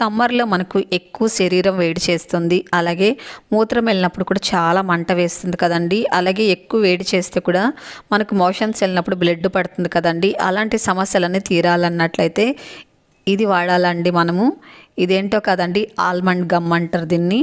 సమ్మర్లో మనకు ఎక్కువ శరీరం వేడి చేస్తుంది. అలాగే మూత్రం వెళ్ళినప్పుడు కూడా చాలా మంట వేస్తుంది కదండి. అలాగే ఎక్కువ వేడి చేస్తే కూడా మనకు మోషన్స్ వెళ్ళినప్పుడు బ్లడ్ పడుతుంది కదండి. అలాంటి సమస్యలన్నీ తీరాలన్నట్లయితే ఇది వాడాలండి మనము. ఇదేంటో కదండి ఆల్మండ్ గమ్ అంటారు దీన్ని.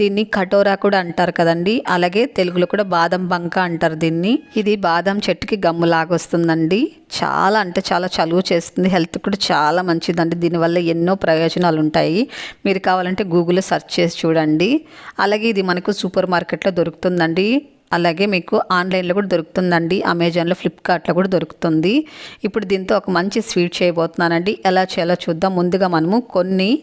దీన్ని కటోరా కూడా అంటారు కదండి. అలాగే తెలుగులో కూడా బాదం బంక అంటారు దీన్ని. ఇది బాదం చెట్టుకి గమ్ములాగా వస్తుందండి చాలా అంటే చాలా చలువ చేస్తుంది. హెల్త్ కూడా చాలా మంచిదండి. దీనివల్ల ఎన్నో ప్రయోజనాలు ఉంటాయి. మీరు కావాలంటే గూగుల్లో సెర్చ్ చేసి చూడండి. అలాగే ఇది మనకు సూపర్ మార్కెట్లో దొరుకుతుందండి. అలాగే మీకు ఆన్లైన్లో కూడా దొరుకుతుందండి. అమెజాన్లో ఫ్లిప్కార్ట్లో కూడా దొరుకుతుంది. ఇప్పుడు దీంతో ఒక మంచి స్వీట్ చేయబోతున్నానండి. ఎలా చేయాలో చూద్దాం. ముందుగా మనము కొన్ని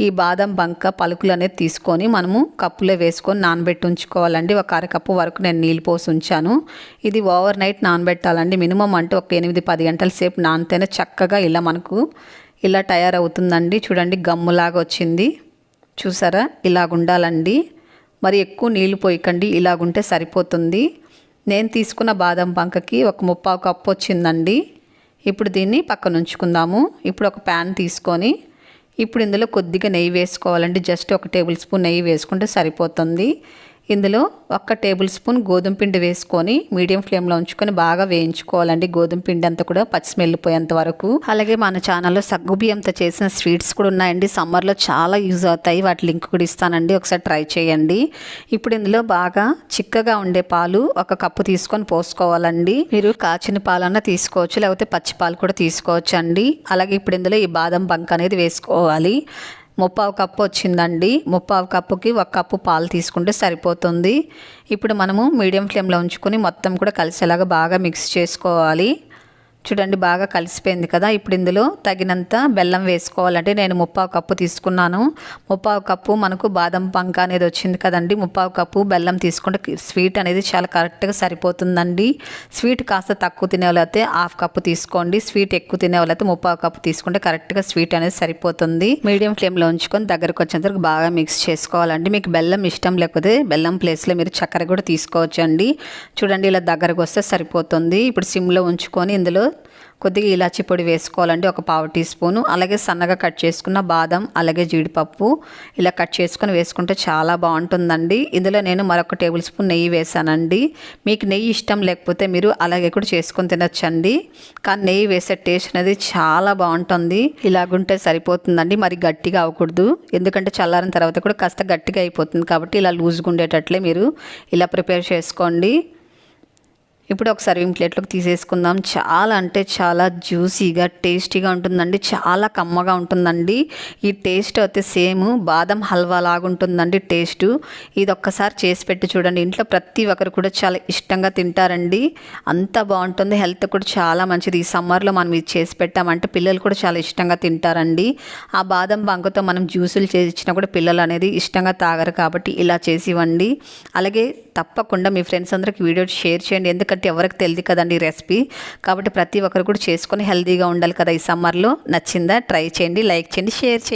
ఈ బాదం బంక పలుకులు అనేది తీసుకొని మనము కప్పులో వేసుకొని నానబెట్టి ఉంచుకోవాలండి. ఒక అరకప్పు వరకు నేను నీళ్ళు పోసి ఉంచాను. ఇది ఓవర్ నైట్ నానబెట్టాలండి. మినిమం అంటే ఒక ఎనిమిది పది గంటల సేపు నానితేనే చక్కగా ఇలా మనకు ఇలా తయారవుతుందండి. చూడండి గమ్ములాగా వచ్చింది. చూసారా? ఇలాగుండాలండి. ఉండాలండి మరి ఎక్కువ నీళ్ళు పోయకండి ఇలాగుంటే సరిపోతుంది. నేను తీసుకున్న బాదం బంకకి ఒక ముప్పావు కప్పు వచ్చిందండి. ఇప్పుడు దీన్ని పక్కన ఉంచుకుందాము. ఇప్పుడు ఒక ప్యాన్ తీసుకొని ఇప్పుడు ఇందులో కొద్దిగా నెయ్యి వేసుకోవాలండి. జస్ట్ ఒక టేబుల్ స్పూన్ నెయ్యి వేసుకుంటే సరిపోతుంది. ఇందులో ఒక్క టేబుల్ స్పూన్ గోధుమ పిండి వేసుకొని మీడియం ఫ్లేమ్లో ఉంచుకొని బాగా వేయించుకోవాలండి. గోధుమ పిండి అంతా కూడా పచ్చిమెల్లిపోయేంత పోయేంత వరకు. అలాగే మన ఛానల్లో సగ్గుబియ్యంతో చేసిన స్వీట్స్ కూడా ఉన్నాయండి. సమ్మర్లో చాలా యూజ్ అవుతాయి. వాటి లింక్ కూడా ఇస్తానండి. ఒకసారి ట్రై చేయండి. ఇప్పుడు ఇందులో బాగా చిక్కగా ఉండే పాలు ఒక కప్పు తీసుకొని పోసుకోవాలండి. మీరు కాచిన పాలన్నా తీసుకోవచ్చు. లేకపోతే పచ్చి పాలు కూడా తీసుకోవచ్చు అండి అలాగే ఇప్పుడు ఇందులో ఈ బాదం బంక్ అనేది వేసుకోవాలి. ముప్పావు కప్పు వచ్చిందండి. ముప్పావు కప్పుకి ఒక కప్పు పాలు తీసుకుంటే సరిపోతుంది. ఇప్పుడు మనము మీడియం ఫ్లేమ్లో ఉంచుకొని మొత్తం కూడా కలిసేలాగా బాగా మిక్స్ చేసుకోవాలి. చూడండి బాగా కలిసిపోయింది కదా. ఇప్పుడు ఇందులో తగినంత బెల్లం వేసుకోవాలంటే నేను ముప్పావు కప్పు తీసుకున్నాను. ముప్పావు కప్పు మనకు బాదం పంక అనేది వచ్చింది కదండి. ముప్పావు కప్పు బెల్లం తీసుకుంటే స్వీట్ అనేది చాలా కరెక్ట్గా సరిపోతుందండి. స్వీట్ కాస్త తక్కువ తినేవాళ్ళైతే హాఫ్ కప్పు తీసుకోండి. స్వీట్ ఎక్కువ తినేవాళ్ళైతే ముప్పావు కప్పు తీసుకుంటే కరెక్ట్గా స్వీట్ అనేది సరిపోతుంది. మీడియం ఫ్లేమ్లో ఉంచుకొని దగ్గరకు వచ్చేంతవరకు బాగా మిక్స్ చేసుకోవాలండి. మీకు బెల్లం ఇష్టం లేకపోతే బెల్లం ప్లేస్లో మీరు చక్కెర కూడా తీసుకోవచ్చండి. చూడండి ఇలా దగ్గరకు వస్తే సరిపోతుంది. ఇప్పుడు సిమ్లో ఉంచుకొని ఇందులో కొద్దిగా ఇలాచి పొడి వేసుకోవాలండి ఒక పావు టీ స్పూను. అలాగే సన్నగా కట్ చేసుకున్న బాదం అలాగే జీడిపప్పు ఇలా కట్ చేసుకొని వేసుకుంటే చాలా బాగుంటుందండి. ఇందులో నేను మరొక టేబుల్ స్పూన్ నెయ్యి వేసానండి. మీకు నెయ్యి ఇష్టం లేకపోతే మీరు అలాగే కూడా చేసుకొని తినొచ్చండి. కానీ నెయ్యి వేసే టేస్ట్ అనేది చాలా బాగుంటుంది. ఇలాగుంటే సరిపోతుందండి మరి గట్టిగా అవ్వకూడదు. ఎందుకంటే చల్లారిన తర్వాత కూడా కాస్త గట్టిగా అయిపోతుంది కాబట్టి ఇలా లూజ్గా ఉండేటట్లే మీరు ఇలా ప్రిపేర్ చేసుకోండి. ఇప్పుడు ఒక సర్వింగ్ ప్లేట్లోకి తీసేసుకుందాం. చాలా అంటే చాలా జ్యూసీగా టేస్టీగా ఉంటుందండి. చాలా కమ్మగా ఉంటుందండి. ఈ టేస్ట్ అయితే సేమ్. బాదం హల్వా లాగా ఉంటుందండి టేస్ట్. ఇది ఒక్కసారి చేసి పెట్టి చూడండి. ఇంట్లో ప్రతి ఒక్కరు కూడా చాలా ఇష్టంగా తింటారండి. అంత బాగుంటుంది. హెల్త్ కూడా చాలా మంచిది. ఈ సమ్మర్లో మనం ఇది చేసి పెట్టామంటే పిల్లలు కూడా చాలా ఇష్టంగా తింటారండి. ఆ బాదం బంకతో మనం జ్యూసులు చేసి ఇచ్చినా కూడా పిల్లలు అనేది ఇష్టంగా తాగరు కాబట్టి ఇలా చేసి ఇవ్వండి అలాగే తప్పకుండా మీ ఫ్రెండ్స్ అందరికి వీడియో షేర్ చేయండి. ఎందుకంటే ఎవరికి తెలియదు కదండి ఈ రెసిపీ. కాబట్టి ప్రతి ఒక్కరు కూడా చేసుకొని హెల్తీగా ఉండాలి కదా ఈ సమ్మర్లో. నచ్చిందా? ట్రై చేయండి లైక్ చేయండి షేర్ చేయండి.